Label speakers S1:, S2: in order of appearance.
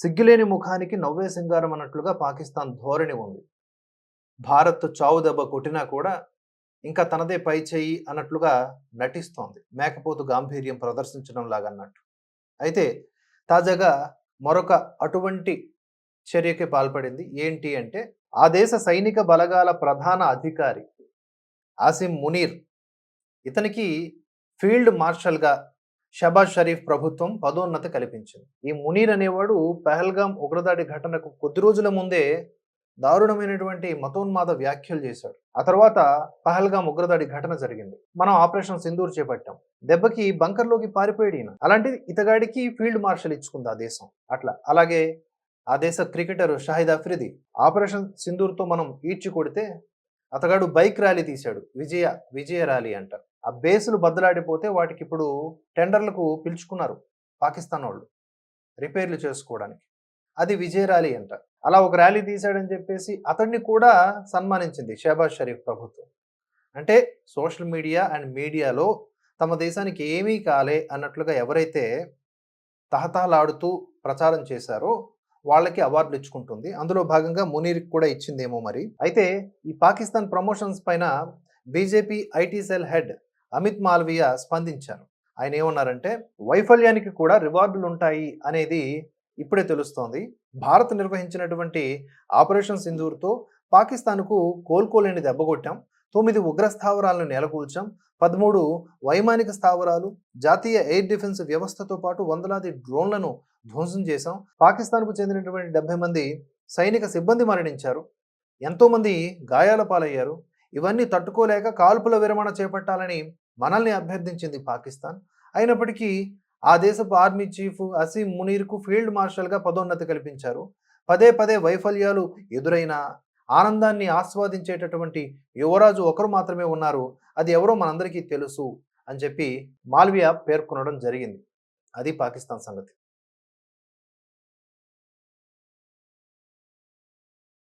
S1: సిగ్గులేని ముఖానికి నవ్వే సింగారం అన్నట్లుగా పాకిస్తాన్ ధోరణి ఉంది. భారత్ చావు దెబ్బ కొట్టినా కూడా ఇంకా తనదే పై చేయి అన్నట్లుగా నటిస్తోంది. మేకపోతు గాంభీర్యం ప్రదర్శించడం లాగా అన్నట్టు అయితే తాజాగా మరొక అటువంటి చర్యకి పాల్పడింది. ఏంటి అంటే ఆ దేశ సైనిక బలగాల ప్రధాన అధికారి ఆసిమ్ మునీర్. ఇతనికి ఫీల్డ్ మార్షల్గా షబాజ్ షరీఫ్ ప్రభుత్వం పదోన్నత కల్పించింది. ఈ మునీర్ అనేవాడు పహల్గాం ఉగ్రదాడి ఘటనకు కొద్ది రోజుల ముందే దారుణమైనటువంటి మతోన్మాద వ్యాఖ్యలు చేశాడు. ఆ తర్వాత పహల్గాం ఉగ్రదాడి ఘటన జరిగింది. మనం ఆపరేషన్ సింధూర్ చేపట్టాం. దెబ్బకి బంకర్లోకి పారిపోయాడు ఈయన. అలాంటిది ఇతగాడికి ఫీల్డ్ మార్షల్ ఇచ్చుకుంది ఆ దేశం. అట్లా. అలాగే ఆ దేశ క్రికెటర్ షాహిద్ అఫ్రిది ఆపరేషన్ సింధూర్తో మనం ఈడ్చి కొడితే అతగాడు బైక్ ర్యాలీ తీశాడు. విజయ విజయ ర్యాలీ అంట. ఆ బేసులు బద్దలాడిపోతే వాటికి ఇప్పుడు టెండర్లకు పిలుచుకున్నారు పాకిస్తాన్ వాళ్ళు రిపేర్లు చేసుకోవడానికి. అది విజయ ర్యాలీ అంట. అలా ఒక ర్యాలీ తీశాడని చెప్పేసి అతన్ని కూడా సన్మానించింది షహబాజ్ షరీఫ్ ప్రభుత్వం. అంటే సోషల్ మీడియా అండ్ మీడియాలో తమ దేశానికి ఏమీ కాలే అన్నట్లుగా ఎవరైతే తహతహలాడుతూ ప్రచారం చేశారో వాళ్ళకి అవార్డులు ఇచ్చుకుంటుంది. అందులో భాగంగా మునీర్కి కూడా ఇచ్చిందేమో మరి. అయితే ఈ పాకిస్తాన్ ప్రమోషన్స్ పైన BJP IT cell head Amit Malviya స్పందించారు. ఆయన ఏమన్నారంటే వైఫల్యానికి కూడా రివార్డులు ఉంటాయి అనేది ఇప్పుడే తెలుస్తోంది. భారత్ నిర్వహించినటువంటి ఆపరేషన్ సింధూర్తో పాకిస్తాన్కు కోలుకోలేని దెబ్బగొట్టాం తొమ్మిది ఉగ్ర స్థావరాలను నెలకూల్చాం. పదమూడు వైమానిక స్థావరాలు జాతీయ ఎయిర్ డిఫెన్స్ వ్యవస్థతో పాటు వందలాది డ్రోన్లను ధ్వంసం చేశాం. పాకిస్తాన్కు చెందినటువంటి డెబ్బై మంది సైనిక సిబ్బంది మరణించారు. ఎంతోమంది గాయాల పాలయ్యారు. ఇవన్నీ తట్టుకోలేక కాల్పుల విరమణ చేపట్టాలని మనల్ని అభ్యర్థించింది పాకిస్తాన్. అయినప్పటికీ ఆ దేశపు ఆర్మీ చీఫ్ అసీం మునీర్కు ఫీల్డ్ మార్షల్గా పదోన్నతి కల్పించారు. పదే పదే వైఫల్యాలు ఎదురైనా ఆనందాన్ని ఆస్వాదించేటటువంటి యువరాజు ఒకరు మాత్రమే ఉన్నారు. అది ఎవరో మనందరికీ తెలుసు అని చెప్పి మాల్వియా పేర్కొనడం జరిగింది. అది పాకిస్తాన్ సంగతి.